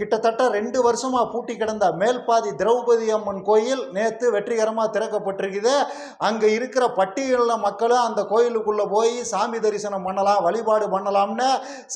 கிட்டத்தட்ட ரெண்டு வருஷமா பூட்டி கிடந்த மேல்பாதி திரௌபதி அம்மன் கோயில் நேற்று வெற்றிகரமாக திறக்கப்பட்டிருக்குது. அங்கே இருக்கிற பட்டியலில் மக்களும் அந்த கோயிலுக்குள்ளே போய் சாமி தரிசனம் பண்ணலாம் வழிபாடு பண்ணலாம்னு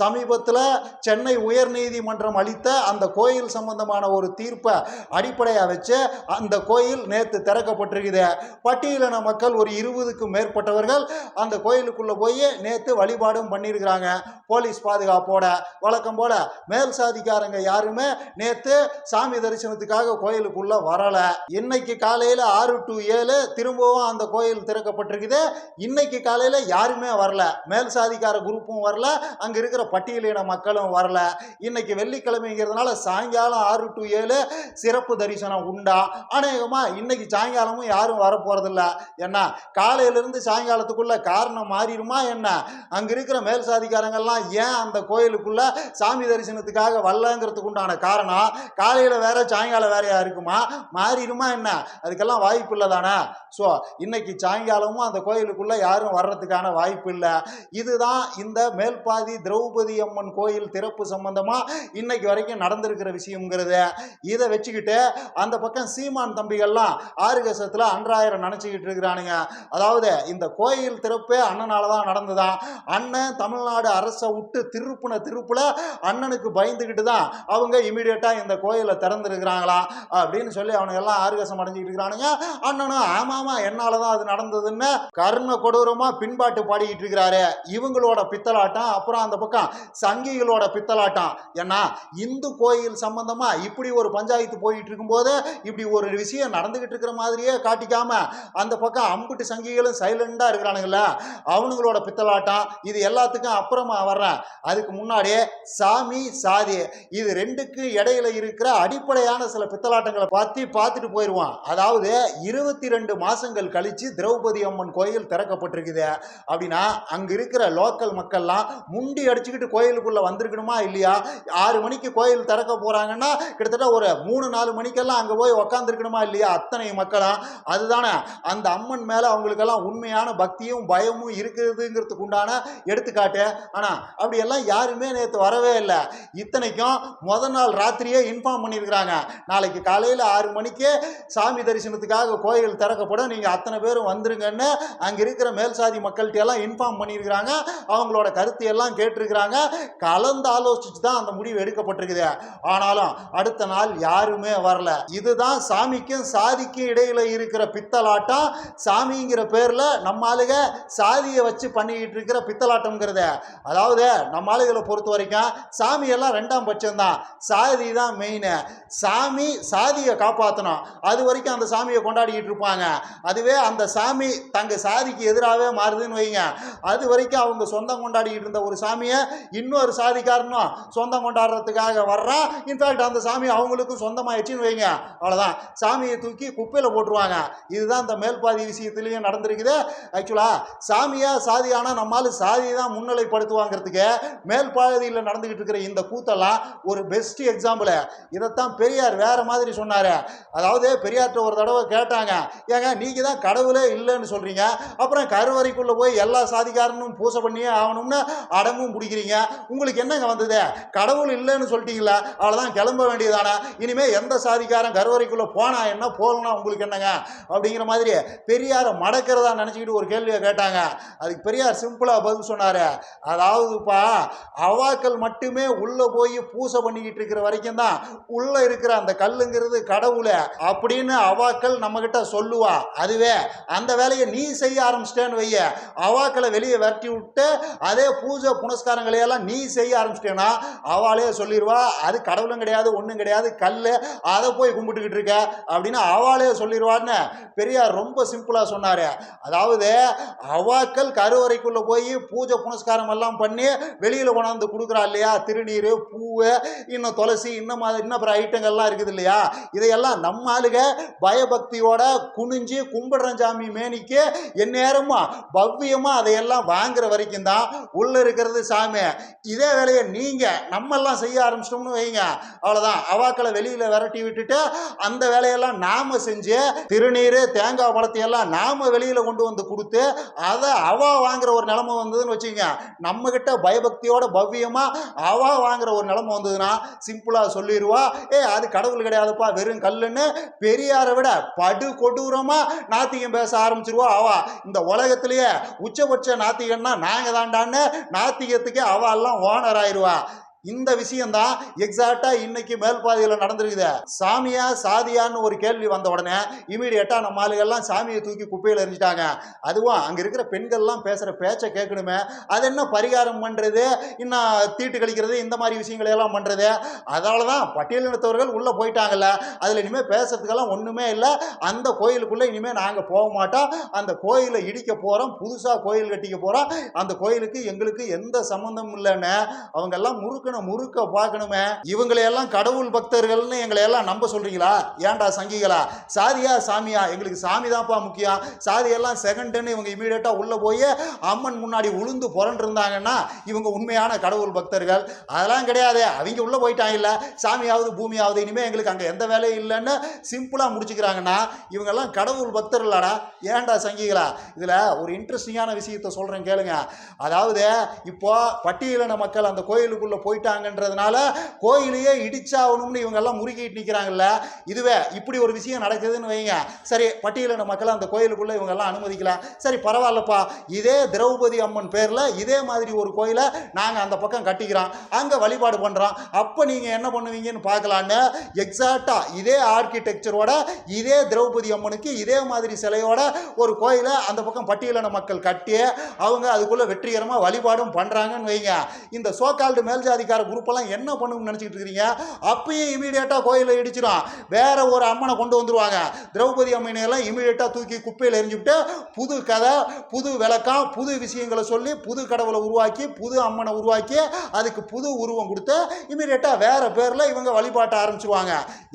சமீபத்தில் சென்னை உயர்நீதிமன்றம் அளித்த அந்த கோயில் சம்பந்தமான ஒரு தீர்ப்பை அடிப்படையாக வச்சு அந்த கோயில் நேற்று திறக்கப்பட்டிருக்குது. பட்டியலின மக்கள் ஒரு இருபதுக்கும் மேற்பட்டவர்கள் அந்த கோயிலுக்குள்ளே போய் நேற்று வழிபாடும் பண்ணியிருக்கிறாங்க போலீஸ் பாதுகாப்போட வழக்கம் போல மேல் சாதிக்காரங்க யாருமே நேற்று சாமி தரிசனத்துக்காக கோயிலுக்குள்ள வரல. இன்னைக்கு காலையில ஆறு டு ஏழு திரும்பவும் அந்த கோயில் திறக்கப்பட்டிருக்குது. இன்னைக்கு காலையில யாருமே வரல. மேல் சாதிக்கார குரூப்பும் வரல. அங்க இருக்கிற பட்டியலின மக்களும் வரல. இன்னைக்கு வெள்ளிக்கிழமைங்கிறதுனால சாயங்காலம் ஆறு டு ஏழு சிறப்பு தரிசனம் உண்டா? அநேகமா இன்னைக்கு சாயங்காலமும் யாரும் வர போறதில்ல என்ன காலையிலிருந்து சாயங்காலத்துக்குள்ள காரணம் மாறிடுமா என்ன? அங்க இருக்கிற மேல் சாதிக்காரங்கள்லாம் ஏன் அந்த கோயிலுக்குள்ள சாமி தரிசனத்துக்காக வரலங்கிறதுக்கு உண்டான காரணம் காலையில வேற சாயங்காலம் வேறையா இருக்குமா? மாறிடுமா என்ன? அதுக்கெல்லாம் வாய்ப்பு இல்லை தானே? ஸோ இன்னைக்கு சாயங்காலமும் அந்த கோயிலுக்குள்ள யாரும் வர்றதுக்கான வாய்ப்பு இல்லை. இதுதான் இந்த மேல்பாதி திரௌபதி அம்மன் கோயில் திறப்பு சம்பந்தமா இன்னைக்கு வரைக்கும் நடந்திருக்கிற விஷயங்கிறது இதை வச்சுக்கிட்டு அந்த பக்கம் சீமான் தம்பிகள்லாம் ஆறுகசத்தில் அன்றாயிரம் நினச்சிக்கிட்டு இருக்கிறானுங்க. அதாவது இந்த கோயில் திறப்பே அண்ணனால தான் நடந்ததான். அண்ணன் தமிழ்நாடு அரசை விட்டு திருப்புன திருப்புல அண்ணனுக்கு பயந்துக்கிட்டு தான் அவங்க இமீடியட்டாக இந்த கோயிலை திறந்துருக்கிறாங்களா? அப்படின்னு சொல்லி அவனுங்க எல்லாம் ஆர்கசம் அடைஞ்சிக்கிட்டு இருக்கிறானுங்க. அண்ணனும் ஆமாமா என்னால் தான் அது நடந்ததுன்னு கர்ண கொடூரமாக பின்பாட்டு பாடிக்கிட்டு இருக்கிறாரு. இவங்களோட பித்தலாட்டம் அப்புறம் அந்த பக்கம் சங்கிகளோட பித்தலாட்டம். ஏன்னா இந்து கோயில் சம்பந்தமா இப்படி ஒரு பஞ்சாயத்து போயிட்டு இருக்கும்போது இப்படி ஒரு விஷயம் நடந்துகிட்டு இருக்கிற மாதிரியே காட்டிக்காம அந்த பக்கம் அம்புட்டு சங்கிகளும் சைலண்டா இருக்கிறானுங்கள அவனுங்களோட பித்தலாட்டம் இது எல்லாத்துக்கும் அப்புறமா வர்றேன். அதுக்கு முன்னாடியே சாமி சாதி இது ரெண்டு ரெண்டுக்கு இடையில இருக்கிற அடிப்படையான சில பித்தலாட்டங்களை பார்த்து பார்த்துட்டு போயிடுவான் அதாவது இருபத்தி ரெண்டு மாசங்கள் கழிச்சு திரௌபதி அம்மன் கோயில் திறக்கப்பட்டிருக்குது. அப்படின்னா அங்க இருக்கிற லோக்கல் மக்கள்லாம் முண்டி அடிச்சுக்கிட்டு கோயிலுக்குள்ள வந்திருக்கணுமா இல்லையா? ஆறு மணிக்கு கோயில் திறக்க போறாங்கன்னா கிட்டத்தட்ட ஒரு மூணு நாலு மணிக்கெல்லாம் அங்க போய் உக்காந்துருக்கணுமா இல்லையா? அத்தனை மக்களும் அதுதானே. அந்த அம்மன் மேல அவங்களுக்கெல்லாம் உண்மையான பக்தியும் பயமும் இருக்குதுங்கிறதுக்கு உண்டான எடுத்துக்காட்டு. ஆனா அப்படியெல்லாம் யாருமே நேற்று வரவே இல்லை. இத்தனைக்கும் முதல் நாள் ராத்திரியே இன்ஃபார்ம் பண்ணியிருக்கிறாங்க. நாளைக்கு காலையில் ஆறு மணிக்கு சாமி தரிசனத்துக்காக கோயில் திறக்கப்படும். நீங்கள் அத்தனை பேரும் வந்துருங்கன்னு அங்கே இருக்கிற மேல் சாதி மக்கள்கிட்ட எல்லாம் இன்ஃபார்ம் பண்ணியிருக்கிறாங்க. அவங்களோட கருத்து எல்லாம் கேட்டிருக்கிறாங்க. கலந்து ஆலோசிச்சு தான் அந்த முடிவு எடுக்கப்பட்டிருக்குது. ஆனாலும் அடுத்த நாள் யாருமே வரல. இதுதான் சாமிக்கும் சாதிக்கும் இடையில் இருக்கிற பித்தலாட்டம். சாமிங்கிற பேரில் நம்ம ஆளுக சாதியை வச்சு பண்ணிக்கிட்டு இருக்கிற பித்தலாட்டம்ங்கிறத. அதாவது நம்ம ஆளுகளை பொறுத்த வரைக்கும் சாமியெல்லாம் ரெண்டாம் பட்சம் தான் சாதி தான் மெயினு சாமி சாதியை காப்பாற்றணும் அது வரைக்கும் அந்த சாமியை கொண்டாடிக்கிட்டு இருப்பாங்க. அதுவே அந்த சாமி தங்க சாதிக்கு எதிராகவே மாறுதுன்னு வைங்க. அது வரைக்கும் அவங்க சொந்தம் கொண்டாடிக்கிட்டு இருந்த ஒரு சாமியை இன்னொரு சாதிக்காரனும் சொந்தம் கொண்டாடுறதுக்காக வர்றான். இன்ஃபேக்ட் அந்த சாமி அவங்களுக்கும் சொந்தமாயிடுச்சுன்னு வைங்க. அவ்வளோதான் சாமியை தூக்கி குப்பையில் போட்டுருவாங்க. இதுதான் இந்த மேல்பாதி விஷயத்துலேயும் நடந்திருக்குது. ஆக்சுவலாக சாமியாக சாதியானா நம்மால் சாதி தான் முன்னிலைப்படுத்துவாங்கிறதுக்கு மேல்பாதியில் நடந்துக்கிட்டு இருக்கிற இந்த கூத்தெல்லாம் ஒரு பெஸ்ட் எக்ஸாம்பிள் இதைத்தான் பெரியார் வேற மாதிரி சொன்னார். அதாவது பெரியார்கிட்ட ஒரு தடவை கேட்டாங்க. ஏங்க நீங்கள் தான் கடவுளே இல்லைன்னு சொல்கிறீங்க அப்புறம் கருவறைக்குள்ளே போய் எல்லா சாதிக்காரனும் பூசை பண்ணியே ஆகணும்னு அடமும் பிடிக்கிறீங்க. உங்களுக்கு என்னங்க வந்தது? கடவுள் இல்லைன்னு சொல்லிட்டீங்களா அவ்வளோதான் கிளம்ப வேண்டியதானே இனிமேல் எந்த சாதிக்காரன் கருவறைக்குள்ளே போனா என்ன? போகலனா உங்களுக்கு என்னங்க? அப்படிங்கிற மாதிரி பெரியாரை மடக்கிறதா நினச்சிக்கிட்டு ஒரு கேள்வியை கேட்டாங்க. அதுக்கு பெரியார் சிம்பிளாக பதில் சொன்னார். அதாவதுப்பா அவாக்கள் மட்டுமே உள்ளே போய் பூசை பண்ணிக்கிட்டு இருக்கிற வரைக்கும் தான் உள்ளே இருக்கிற அந்த கல்லுங்கிறது கடவுளை அப்படின்னு அவாக்கள் நம்மக்கிட்ட சொல்லுவா. அதுவே அந்த வேலையை நீ செய்ய ஆரம்பிச்சிட்டேன்னு வைய அவாக்களை வெளியே விரட்டி விட்டு அதே பூஜை புனஸ்காரங்களையெல்லாம் நீ செய்ய ஆரம்பிச்சிட்டேன்னா அவளே சொல்லிடுவா அது கடவுளும் கிடையாது ஒன்றும் கிடையாது கல் அதை போய் கும்பிட்டுக்கிட்டு இருக்க அப்படின்னு அவளே சொல்லிடுவான்னு பெரியார் ரொம்ப சிம்பிளாக சொன்னார். அதாவது அவாக்கள் கருவறைக்குள்ளே போய் பூஜை புனஸ்காரம் எல்லாம் பண்ணி வெளியில் கொண்டாந்து கொடுக்குறா இல்லையா? திருநீர் பூவு இன்னும் துளசி இன்னும் இன்னும் அப்புறம் ஐட்டங்கள்லாம் இருக்குது இல்லையா? இதையெல்லாம் நம்ம ஆளுக பயபக்தியோட குனிஞ்சு கும்பிடுற சாமி மேனிக்கு. எந்நேரமும் பவ்யமாக அதையெல்லாம் வாங்குற வரைக்கும் தான் உள்ளே இருக்கிறது சாமி. இதே வேலையை நீங்கள் நம்மெல்லாம் செய்ய ஆரம்பிச்சிட்டோம்னு வைங்க. அவ்வளோதான் அவாக்களை வெளியில் விரட்டி விட்டுட்டு அந்த வேலையெல்லாம் நாம செஞ்சு திருநீர் தேங்காய் பழத்தையெல்லாம் நாம் வெளியில் கொண்டு வந்து கொடுத்து அதை அவா வாங்குற ஒரு நிலமை வந்ததுன்னு வச்சுக்கோங்க. நம்மக்கிட்ட பயபக்தியோட பவ்யமாக அவா வாங்குற ஒரு நிலமை வந்ததுன்னா சிம்பிளாக சொல்லிடுவா ஏ அது கடவுள் கிடையாதுப்பா வெறும் கல்லுன்னு. பெரியாரை விட படு கொடூரமா நாத்திகம் பேச ஆரம்பிச்சிருவா அவா. இந்த உலகத்திலேயே உச்சபட்ச நாத்திகன்னா நாங்கள் தாண்டான்னு நாத்திகத்துக்கு அவ எல்லாம் ஓனர் ஆயிடுவா இந்த விஷயம்தான் எக்ஸாக்டா இன்னைக்கு மேல்பாதையில் நடந்திருக்குது. சாமியா சாதியான்னு ஒரு கேள்வி வந்த உடனே இமீடியட்டா நம்ம ஆளுகள்லாம் சாமியை தூக்கி குப்பையில் எரிஞ்சிட்டாங்க அதுவும் அங்க இருக்கிற பெண்கள்லாம் பேசுற பேச்சை கேட்கணுமே. அது என்ன பரிகாரம் பண்றது? இன்னும் தீட்டு கழிக்கிறது? இந்த மாதிரி விஷயங்களை எல்லாம் பண்றது? அதனால தான் பட்டியலினத்தவர்கள் உள்ள போயிட்டாங்கல்ல. அதுல இனிமே பேசுறதுக்கெல்லாம் ஒண்ணுமே இல்லை. அந்த கோயிலுக்குள்ள இனிமே நாங்க போக மாட்டோம். அந்த கோயிலை இடிக்க போறோம். புதுசா கோயில் கட்டிக்க போறோம். அந்த கோயிலுக்கு எங்களுக்கு எந்த சம்பந்தமும் இல்லைன்னு அவங்க எல்லாம் முறுக்கணும் முறுக்க பார்க்கணுமே. இவங்களை எல்லாம் கடவுள் பக்தர்கள்னு எங்களை எல்லாம் நம்ப சொல்றீங்களா? ஏன்டா சங்கிகளா? சாதியா சாமியா? எங்களுக்கு சாமி தான்ப்பா முக்கியம். சாதியெல்லாம் செகண்டுன்னு இவங்க இமீடியட்டா உள்ள போய் அம்மன் முன்னாடி உளுந்து புரண்டிருந்தாங்கன்னா இவங்க உண்மையான கடவுள் பக்தர்கள். அதெல்லாம் கிடையாது. அவங்க உள்ள போயிட்டாங்கல்ல சாமியாவது பூமியாவது இனிமே எங்களுக்கு அங்க எந்த வேலையும் இல்லைன்னு சிம்பிளா முடிச்சுக்கிறாங்கன்னா இவங்கெல்லாம் கடவுள் பக்தர்களாடா. ஏன்டா சங்கிகளா? இதுல ஒரு இன்ட்ரெஸ்டிங்கான விஷயத்த சொல்றேன் கேளுங்க. அதாவது இப்போ பட்டியலின மக்கள் அந்த கோயிலுக்குள்ள போயிட்டாங்கன்றதுனால கோயிலையே இடிச்சாகணும்னு இவங்கெல்லாம் முறுக்கிட்டு நிற்கிறாங்கல்ல இதுவே இப்படி ஒரு விஷயம் நடக்குதுன்னு வைங்க. சரி பட்டியலின மக்கள் அந்த கோயிலுக்குள்ள இவங்கெல்லாம் அனுமதிக்கல சரி பரவாயில்லப்பா. இதே திரௌபதி அம்மன் பேரில் இதே மாதிரி ஒரு கோயிலை நாங்கள் அந்த பக்கம் கட்டிக்கிறோம். அங்கே வழிபாடு பண்ணுறோம் அப்போ நீங்கள் என்ன பண்ணுவீங்கன்னு பார்க்கலான்னு எக்ஸாக்டாக இதே ஆர்கிடெக்சரோட இதே திரௌபதி அம்மனுக்கு இதே மாதிரி சிலையோட ஒரு கோயிலை அந்த பக்கம் பட்டியலின மக்கள் கட்டி அவங்க அதுக்குள்ளே வெற்றிகரமாக வழிபாடும் பண்ணுறாங்கன்னு வைங்க. இந்த சோகால்டு மேல்ஜாதிக்க குரூப் எல்லாம் என்ன பண்ணுன்னு நினச்சிக்கிட்டு இருக்கிறீங்க? அப்பயும் இமீடியட்டாக கோயிலை இடிச்சிடும் வேற ஒரு அம்மனை கொண்டு வந்துருவாங்க. திரௌபதி அம்மனை எல்லாம் தூக்கி குப்பையில் எரிஞ்சுவிட்டு புது கதை புது விளக்கம் புது விஷயங்களை சொல்லி புது கடவுளை உருவாக்கி புது அம்மனை உருவாக்கி அதுக்கு புது உருவம் கொடுத்து இமீடியட்டாக வேற பேரில் இவங்க வழிபாட்ட ஆரம்பிச்சிருவாங்க.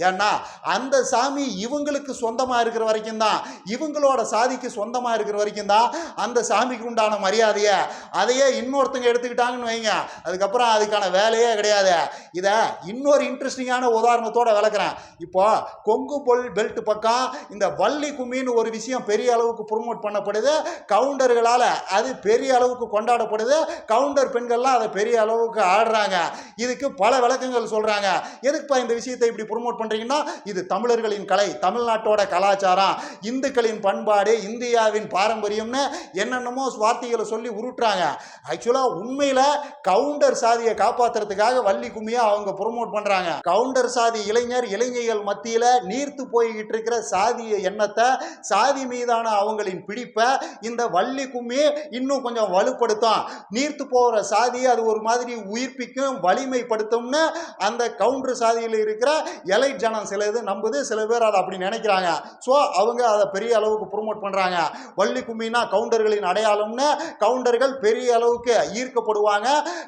ஏன்னா அந்த சாமி இவங்களுக்கு சொந்தமாக இருக்கிற வரைக்கும் தான் இவங்களோட சாதிக்கு சொந்தமாக இருக்கிற வரைக்கும் தான் அந்த சாமிக்கு உண்டான மரியாதையை. அதையே இன்னொருத்தங்க எடுத்துக்கிட்டாங்கன்னு வைங்க. அதுக்கப்புறம் அதுக்கான வேலையே கிடையாது. இதை இன்னொரு இன்ட்ரெஸ்டிங்கான உதாரணத்தோட விளக்குறேன். இப்போ கொங்கு பொல் பெல்ட் பக்கம் இந்த வள்ளி கும்மின்னு ஒரு விஷயம் பெரிய அளவுக்கு ப்ரொமோட் பண்ணப்படுது. கவுண்டர்களால் அது பெரிய அளவுக்கு கொண்டாடப்படுது. கவுண்டர் பெண்கள்லாம் அதை பெரிய அளவுக்கு ஆடுறாங்க. இதுக்கு பல விளக்கங்கள் சொல்கிறாங்க எதுக்குப்பா இந்த விஷயத்தை இப்படி ப்ரொமோட் பண்ணுறீங்கன்னா இது தமிழர்களின் கலை தமிழ்நாட்டோட கலாச்சாரம் இந்துக்களின் பண்பாடு இந்தியாவின் பாரம்பரியம்னு என்னென்னமோ வார்த்தைகளை சொல்லி உருட்டுறாங்க. ஆக்சுவலாக உண்மையில் கவுண்டர் சாதியை காப்பாத்துறதுக்காக வள்ளி கும்மியா அவங்க ப்ரொமோட் பண்ணுறாங்க கவுண்டர் சாதி இளைஞர் இளைஞர்கள் மத்தியில் நீர்த்து போய்கிட்டு இருக்கிற சாதிய எண்ணத்தை சாதி மீதான அவங்களின் பிடிப்பை இந்த வள்ளி கும்மி இன்னும் கொஞ்சம் வலுப்படுத்தும். நீர்த்து போகிற சாதியை அது ஒரு மாதிரி உயிர்ப்பிக்கும் வலிமைப்படுத்தும்னு அந்த கவுண்டர் சாதியில் இருக்கிற எலைட் ஜனம் சில இது நம்புது சில பேர் அதை அப்படி நினைக்கிறாங்க. ஸோ அவங்க அதை பெரிய அளவுக்கு ப்ரொமோட் பண்ணுறாங்க வள்ளி கும்மினா கவுண்டர்களின் அடையாளம்னு கவுண்டர்கள் பெரிய அளவுக்கு ஈர்க்கப்படுவாங்க.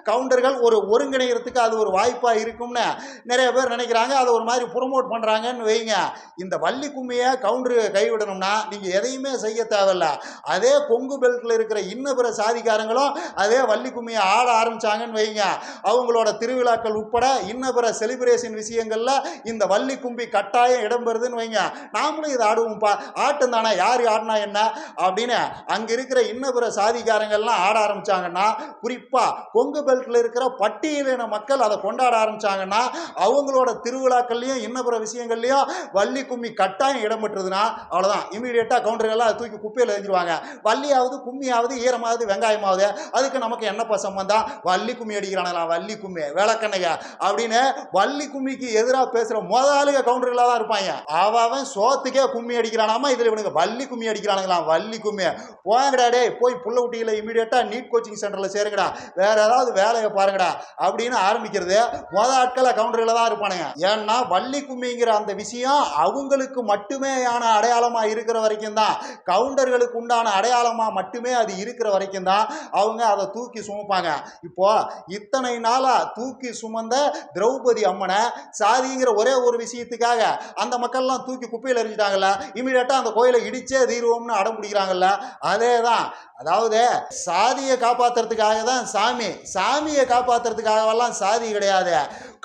கவுண்டர்கள் ஒரு ஒருங்கிணைகிறதுக்கு அது ஒரு வாய்ப்பாக இருக்கும்னு நிறைய பேர் நினைக்கிறாங்க. அதை ஒரு மாதிரி ப்ரொமோட் பண்ணுறாங்கன்னு வைங்க. இந்த வள்ளி கும்மியை கவுண்டரு கைவிடணும்னா நீங்கள் எதையுமே செய்ய தேவையில்ல. அதே கொங்கு பெல்ட்டில் இருக்கிற இன்ன பிற சாதிக்காரங்களும் அதே வள்ளி கும்மியை ஆட ஆரம்பிச்சாங்கன்னு வைங்க. அவங்களோட திருவிழாக்கள் உட்பட இன்ன பிற செலிப்ரேஷன் விஷயங்களில் இந்த வள்ளி கும்பி கட்டாயம் இடம்பெறுதுன்னு வைங்க. நாமளும் இதை ஆடுவோம்ப்பா. ஆட்டம் தானே? யார் ஆடினா என்ன? அப்படின்னு அங்கே இருக்கிற இன்ன பிற சாதிக்காரங்கள்லாம் ஆட ஆரம்பிச்சாங்கன்னா குறிப்பாக கொங்கு பெல்ட்டில் இருக்கிற பட்டி பட்டியலின மக்கள் அதை கொண்டாட ஆரம்பிச்சாங்கன்னா அவங்களோட திருவிழாக்கள்லையும் இன்ன பிற விஷயங்கள்லையும் வள்ளி கும்மி கட்டாயம் இடம்பெற்றதுன்னா அவ்வளோதான் இமீடியட்டாக கவுண்டர்கள்லாம் அதை தூக்கி குப்பையில் எரிஞ்சிருவாங்க வள்ளியாவது கும்மியாவது ஈரமாவது வெங்காயமாவது அதுக்கு நமக்கு என்னப்பா சம்பந்தம்? வள்ளி கும்மி அடிக்கிறானா வள்ளி கும்மி வேளக்கண்ணைங்க அப்படின்னு வள்ளி கும்மிக்கு எதிராக பேசுகிற முதலாளிக கவுண்டர்களாக தான் இருப்பாங்க. அவன் அவன் சோத்துக்கே கும்மி அடிக்கிறானாமா? இதில் இவனுக்கு வள்ளி கும்மி அடிக்கிறானுங்களாம் வள்ளி கும்மி. போங்கடா டே போய் புள்ள குட்டியில் இமீடியட்டாக நீட் கோச்சிங் சென்டரில் சேருங்கடா. வேற ஏதாவது வேலையை பாருங்கடா. அப்படின்னு ஆரம்பிக்கிறது மொத ஆட்களை கவுண்டர்களை தான் இருப்பானுங்க. ஏன்னா வள்ளி கும்மிங்கிற அந்த விஷயம் அவங்களுக்கு மட்டுமேயான அடையாளமாக இருக்கிற வரைக்கும் தான். கவுண்டர்களுக்கு உண்டான அடையாளமாக மட்டுமே அது இருக்கிற வரைக்கும் தான் அவங்க அதை தூக்கி சுமப்பாங்க. இப்போ இத்தனை நாளாக தூக்கி சுமந்த திரௌபதி அம்மனை சாதிங்கிற ஒரே ஒரு விஷயத்துக்காக அந்த மக்கள்லாம் தூக்கி குப்பையில் எரிஞ்சிட்டாங்கல்ல இமீடியட்டாக அந்த கோயிலை இடிச்சே தீர்வோம்னு அடம் பிடிக்கிறாங்கல்ல. அதே தான் அதாவது சாதியை காப்பாத்துறதுக்காக தான் சாமி. சாமியை காப்பாத்துறதுக்காகவெல்லாம் சாதி கிடையாது.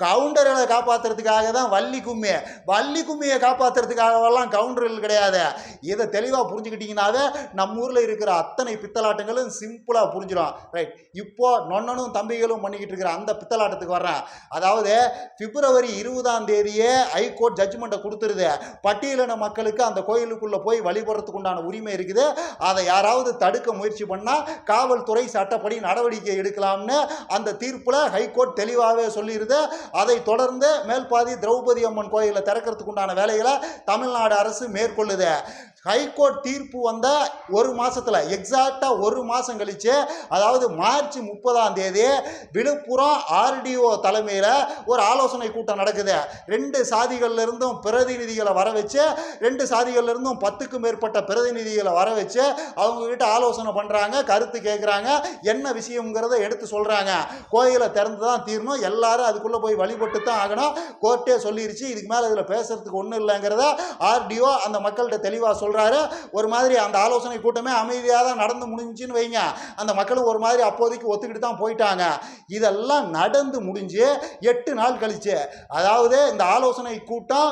கவுண்டர்களை காப்பாற்றுறதுக்காக தான் வள்ளி கும்மி வள்ளி கும்மியை காப்பாற்றுறதுக்காகவெல்லாம் கவுண்டர்கள் கிடையாது. இதை தெளிவாக புரிஞ்சுக்கிட்டிங்கனாவே நம்ம ஊரில் இருக்கிற அத்தனை பித்தலாட்டங்களும் சிம்பிளாக புரிஞ்சிடும். ரைட் இப்போ நொன்னனும் தம்பிகளும் பண்ணிக்கிட்டு இருக்கிற அந்த பித்தலாட்டத்துக்கு வர்றேன். அதாவது பிப்ரவரி இருபதாம் தேதியே ஹைகோர்ட் ஜட்ஜ்மெண்ட்டை கொடுத்துருது. பட்டியலின மக்களுக்கு அந்த கோயிலுக்குள்ளே போய் வழிபடுறதுக்கு உண்டான உரிமை இருக்குது. அதை யாராவது தடுக்க முயற்சி பண்ணால் காவல்துறை சட்டப்படி நடவடிக்கை எடுக்கலாம்னு அந்த தீர்ப்பில் ஹைகோர்ட் தெளிவாகவே சொல்லிடுது அதை தொடர்ந்து மேல்பாதி திரௌபதி அம்மன் கோயிலை திறக்கிறதுக்கு உண்டான வேலைகளை தமிழ்நாடு அரசு மேற்கொள்ளுது. ஹைகோர்ட் தீர்ப்பு வந்த ஒரு மாதத்தில் எக்ஸாக்டாக ஒரு மாதம் கழித்து அதாவது மார்ச் முப்பதாம் தேதி விழுப்புரம் ஆர்டிஓ தலைமையில் ஒரு ஆலோசனை கூட்டம் நடக்குது. ரெண்டு சாதிகள்லேருந்தும் பிரதிநிதிகளை வர வச்சு ரெண்டு சாதிகள்லேருந்தும் பத்துக்கும் மேற்பட்ட பிரதிநிதிகளை வர வச்சு அவங்க கிட்ட ஆலோசனை பண்ணுறாங்க கருத்து கேட்குறாங்க என்ன விஷயங்கிறத எடுத்து சொல்கிறாங்க கோயிலை திறந்து தான் தீரணும் எல்லாரும் அதுக்குள்ளே போய் வழிபட்டு தான் ஆகணும். கோர்ட்டே சொல்லிருச்சு இதுக்கு மேலே இதில் பேசுறதுக்கு ஒன்றும் இல்லைங்கிறத ஆர்டிஓ அந்த மக்கள்கிட்ட தெளிவாக சொல்கிறாரு ஒரு மாதிரி அந்த ஆலோசனை கூட்டமே அமைதியாக தான் நடந்து முடிஞ்சுன்னு வைங்க. அந்த மக்களும் ஒரு மாதிரி அப்போதைக்கு ஒத்துக்கிட்டு தான் போயிட்டாங்க. இதெல்லாம் நடந்து முடிஞ்சு எட்டு நாள் கழிச்சு அதாவது இந்த ஆலோசனை கூட்டம்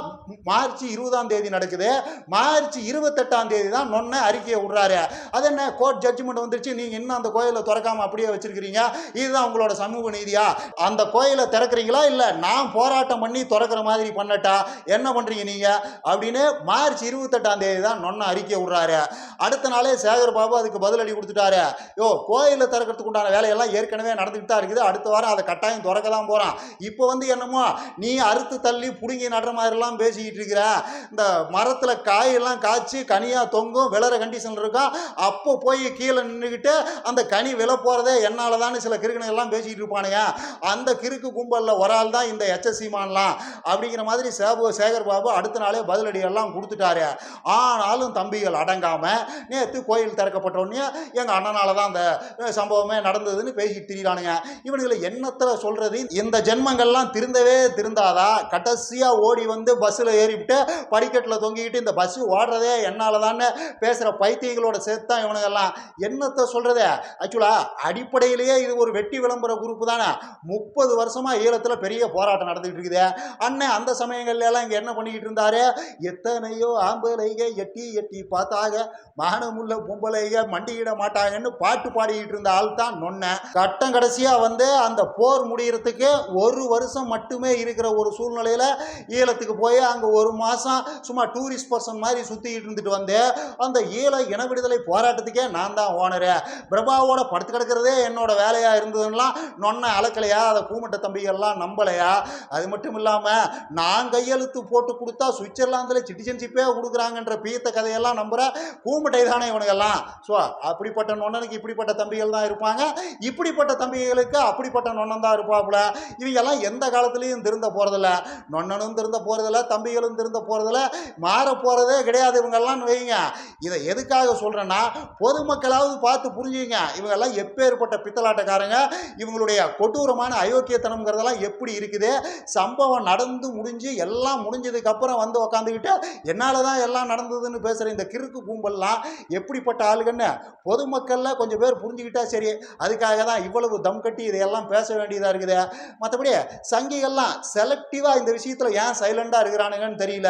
மார்ச் இருபதாம் தேதி நடக்குது. மார்ச் இருபத்தெட்டாம் தேதி தான் நொன்ன அறிக்கையை விடுறாரு. அது என்ன கோர்ட் ஜட்ஜ்மெண்ட் வந்துருச்சு நீங்கள் இன்னும் அந்த கோயிலை திறக்காம அப்படியே வச்சிருக்கிறீங்க. இதுதான் உங்களோட சமூக நீதியா? அந்த கோயிலை திறக்கிறீங்களா இல்லை நான் போராட்டம் பண்ணி திறக்கிற மாதிரி பண்ணட்டா? என்ன பண்ணுறீங்க நீங்கள் அப்படின்னு மார்ச் இருபத்தெட்டாம் தேதி தான் நொன்ன அறிக்கை விடுறாரு. அடுத்த நாளே சேகர் பாபு அதுக்கு பதிலடி கொடுத்துட்டாரு. யோ கோயிலில் திறக்கிறதுக்கு உண்டான வேலையெல்லாம் ஏற்கனவே நடந்துக்கிட்டு தான் இருக்குது. அடுத்த வாரம் அதை கட்டாயம் திறக்க தான் போகிறான் இப்போ வந்து என்னமோ நீ அறுத்து தள்ளி பிடுங்கி நடுற மாதிரிலாம் பேசிக்கிட்டு இருக்கிற இந்த மரத்தில் காயெல்லாம் காய்ச்சி கனியாக தொங்கும் விளற கண்டிஷன் இருக்கும் அப்போ போய் கீழே நின்றுக்கிட்டு அந்த கனி விழ போகிறதே என்னால் தான் சில கிறுக்கணுங்க பேசிக்கிட்டு இருப்பானுங்க. அந்த கிறுக்கு கும்பலில் ஒரு ஆள் தான் இந்த எச்எஸ்சிமான்லாம் அப்படிங்கிற மாதிரி சேபு சேகர் பாபு அடுத்த நாளே பதிலடி எல்லாம் கொடுத்துட்டாரு. ஆனாலும் தம்பிகள் அடங்காமல் நேற்று கோயில் திறக்கப்பட்ட உடனே எங்கள் அண்ணனால தான் அந்த சம்பவமே நடந்ததுன்னு பேசிட்டு திரியிறானுங்க. இவனுங்களை எண்ணத்தில் சொல்கிறது இந்த ஜென்மங்கள்லாம் திருந்தவே திருந்தாதா? கடைசியாக ஓடி வந்து பஸ்ஸில் ஏறிவிட்டு படிக்கட்டில் தொங்கிக்கிட்டு இந்த பஸ்ஸு ஓடுறதே என்னால் தான் பேசுகிற பைத்தியங்களோட சேர்த்து தான் இவனுங்கெல்லாம். என்னத்தை சொல்கிறதே ஆக்சுவலாக அடிப்படையிலேயே இது ஒரு வெட்டி விளம்பர குரூப் தானே. முப்பது வருஷமாக ஈழத்தில் பெரிய போராட்டம் நடந்துகிட்டு இருக்குது அண்ணன் அந்த சமயங்கள்ல எல்லாம் இங்கே என்ன பண்ணிக்கிட்டு இருந்தாரு எத்தனையோ ஆம்பளைக எட்டி எட்டி பார்த்தாக மானமுள்ள பொம்பளைக மண்டியிட மாட்டாங்கன்னு பாட்டு பாடிக்கிட்டு இருந்த ஆள் தான் நொன்ன. கட்டம் கடைசியாக வந்து அந்த போர் முடியறதுக்கு ஒரு வருஷம் மட்டுமே இருக்கிற ஒரு சூழ்நிலையில் ஈழத்துக்கு போய் அங்கே ஒரு மாதம் சும்மா டூரிஸ்ட் பர்சன் மாதிரி சுற்றிக்கிட்டு இருந்துட்டு வந்து அந்த ஈழ இன விடுதலை போராட்டத்துக்கே நான் தான் ஓனரு. பிரபாவோட படுத்து கிடக்கிறதே என்னோட வேலையாக இருந்ததுன்னா நொன்ன அலக்கலையா அதை கூமட்ட தம்பிகள்லாம் நம்பலையா அது மட்டும் இல்லாமல் நான் கையெழுத்து போட்டு கொடுத்தா சுவிட்சர்லாந்தில் சிட்டிசன்ஷிப்பே கொடுக்குறாங்கன்ற பீத்த கதையெல்லாம் நம்புகிற கூமட்டை தானே இவனுங்கெல்லாம்? ஸோ அப்படிப்பட்ட நொன்னனுக்கு இப்படிப்பட்ட தம்பிகள் தான் இருப்பாங்க. இப்படிப்பட்ட தம்பிகளுக்கு அப்படிப்பட்ட நொன்னன் தான் இருப்பாப்புல. இவங்கெல்லாம் எந்த காலத்துலேயும் திருந்த போகிறதில்ல நொன்னனும் திருந்த போகிறதில்ல தம்பிகளும் திருந்த போகிறதில்ல மாற போகிறதே கிடையாது இவங்கெல்லாம் வைங்க. இதை எதுக்காக சொல்கிறேன்னா பொதுமக்களாவது பார்த்து புரிஞ்சுங்க இவங்கெல்லாம் எப்பேற்பட்ட பித்தலாட்டக்காரங்க? இவங்களுடைய கொடூரமான அயோக்கியத்தனம்ங்கிறதெல்லாம் எப்படி இருக்குது. சம்பவம் நடந்து முடிஞ்சு எல்லாம் முடிஞ்சதுக்கு அப்புறம் வந்து உக்காந்துக்கிட்டு என்னால் தான் எல்லாம் நடந்ததுன்னு பேசுகிற இந்த கிறுக்கு கும்பல்லாம் எப்படிப்பட்ட ஆளுகன்னு பொதுமக்களில் கொஞ்சம் பேர் புரிஞ்சுக்கிட்டா சரி. அதுக்காக தான் இவ்வளவு தம் கட்டி இதையெல்லாம் பேச வேண்டியதாக இருக்குது. மற்றபடி சங்கிகள்லாம் செலக்டிவாக இந்த விஷயத்தில் ஏன் சைலண்டாக இருக்கிறானுங்கன்னு தெரியல.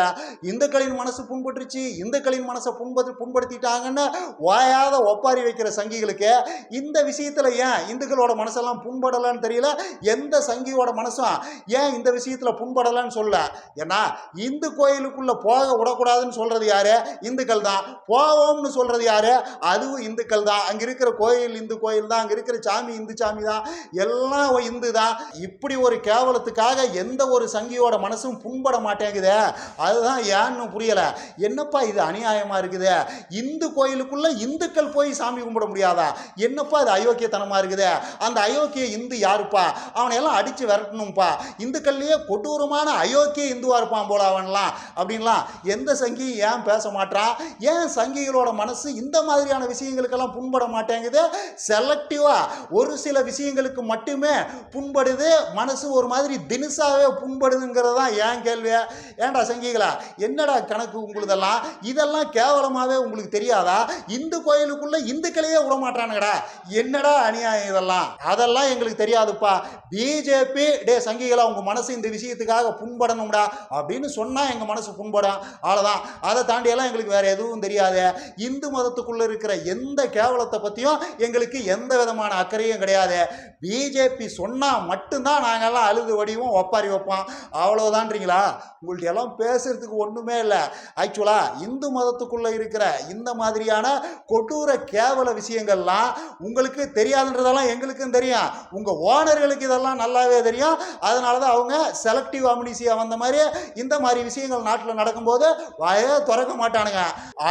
இந்துக்களின் மனசு புண்பட்டுருச்சு. இந்துக்களின் மனசை புண்படு புண்படுத்திட்டாங்கன்னு வாயாத ஒப்பாரி வைக்கிற சங்கிகளுக்கு இந்த விஷயத்தில் ஏன் இந்துக்களோட மனசெல்லாம் புண்படலைன்னு தெரியல? எந்த சங்கியோட மனசும் ஏன் இந்த விஷயத்தில் புண்படலைன்னு சொல்ல? ஏன்னா இந்து கோயிலுக்குள்ளே போக விடக்கூடாதுன்னு சொல்கிறது யாரு? இந்துக்கள் தான். போவோம்னு சொல்கிறது யாரு? அதுவும் இந்துக்கள் தான். அங்கே இருக்கிற கோயில் இந்து கோயில் தான். அங்கே இருக்கிற சாமி இந்து சாமி தான். எல்லாம் இந்து தான். இப்படி ஒரு கேவலத்துக்காக எந்த ஒரு சங்கியோட மனசும் புண்பட மாட்டேங்குதே. அதுதான் ஏன்னு புரியலை. என்னப்பா இது அநியாயமாக இருக்குது? இந்து கோயிலுக்குள்ள இந்துக்கள் போய் சாமி கும்பிட முடியாதா? என்னப்பா இது அயோக்கியத்தனமாக இருக்குது? அந்த அயோக்கிய இந்து யாருப்பா? அவனை எல்லாம் அடித்து விரட்டணும்ப்பா இந்துக்கள்லேயே கொடூரமான அயோக்கிய இந்துவாக இருப்பான் போல அவன்லாம். அப்படின்லாம் எந்த சங்கியும் ஏன் பேச மாட்டான் ஏன் சங்கிகளோட மனசு இந்த மாதிரியான விஷயங்களுக்கெல்லாம் புண்பட மாட்டேங்குது? செலக்டிவாக ஒரு சில விஷயங்களுக்கு மட்டுமே புண்படுது. மனசு ஒரு மாதிரி தினுசாவே புண்படுதுங்கிறது தான் ஏன் கேள்வி? ஏன்டா சங்கிகளா என்னடா கணக்கு உங்களுதெல்லாம்? இதெல்லாம் கேவலமாகவே உங்களுக்கு தெரியாதா? இந்து கோயிலுக்குள்ளே இந்துக்களையே விட மாட்டானுங்கடா. என்னடா அநியாயம் இதெல்லாம்? அதெல்லாம் எங்களுக்கு தெரியாதுப்பா. பிஜேபி டே சங்கிகளா உங்க மனசு இந்த விஷயத்துக்காக புண்படணும்டா அப்படின்னு சொன்னா எங்க மனசு புண்படும். அவ்வளவுதான். அதை தாண்டி எல்லாம் எங்களுக்கு வேற எதுவும் தெரியாது. இந்து மதத்துக்குள்ள இருக்கிற எந்த கேவலத்தை பத்தியும் எங்களுக்கு எந்த விதமான அக்கறையும் கிடையாது. பிஜேபி சொன்னா மட்டும்தான் நாங்கெல்லாம் அழுது வடிவும் ஒப்பாரி வைப்போம். அவ்வளவுதான்றீங்களா? உங்கள்ட்ட எல்லாம் பேசுறதுக்கு ஒண்ணுமே இல்லை. ஆக்சுவலா இந்து மதத்துக்குள்ள இருக்கிற இந்த மாதிரியான கொடூர கேவல விஷயங்கள்லாம் உங்களுக்கு தெரியாதுன்றதெல்லாம் எங்களுக்கும் தெரியும். உங்க ஓனர்களுக்கு இதெல்லாம் நல்லாவே தெரியும். அதனால தான் அவங்க செலக்டிவ் அம்னிசியா வந்த மாதிரி இந்த மாதிரி விஷயங்கள் நாட்டில் நடக்கும்போது வாயே திறக்க மாட்டானுங்க.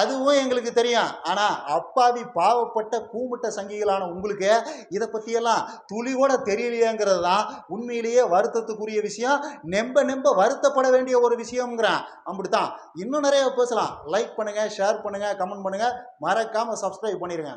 அதுவும் எங்களுக்கு தெரியும். ஆனால் அப்பாவி பாவப்பட்ட கூமுட்ட சங்கிகளான உங்களுக்கு இதை பற்றியெல்லாம் துளி கூட தெரியலையேங்கிறது தான் உண்மையிலேயே வருத்தத்துக்குரிய விஷயம். நெம்ப நெம்ப வருத்தப்பட வேண்டிய ஒரு விஷயங்கிறேன் அப்படித்தான். இன்னும் நிறைய பேசலாம். லைக் பண்ணுங்க ஷேர் பண்ணுங்க கமெண்ட் பண்ணுங்கள் மறக்காம சப்ஸ்கிரைப் பண்ணிடுங்க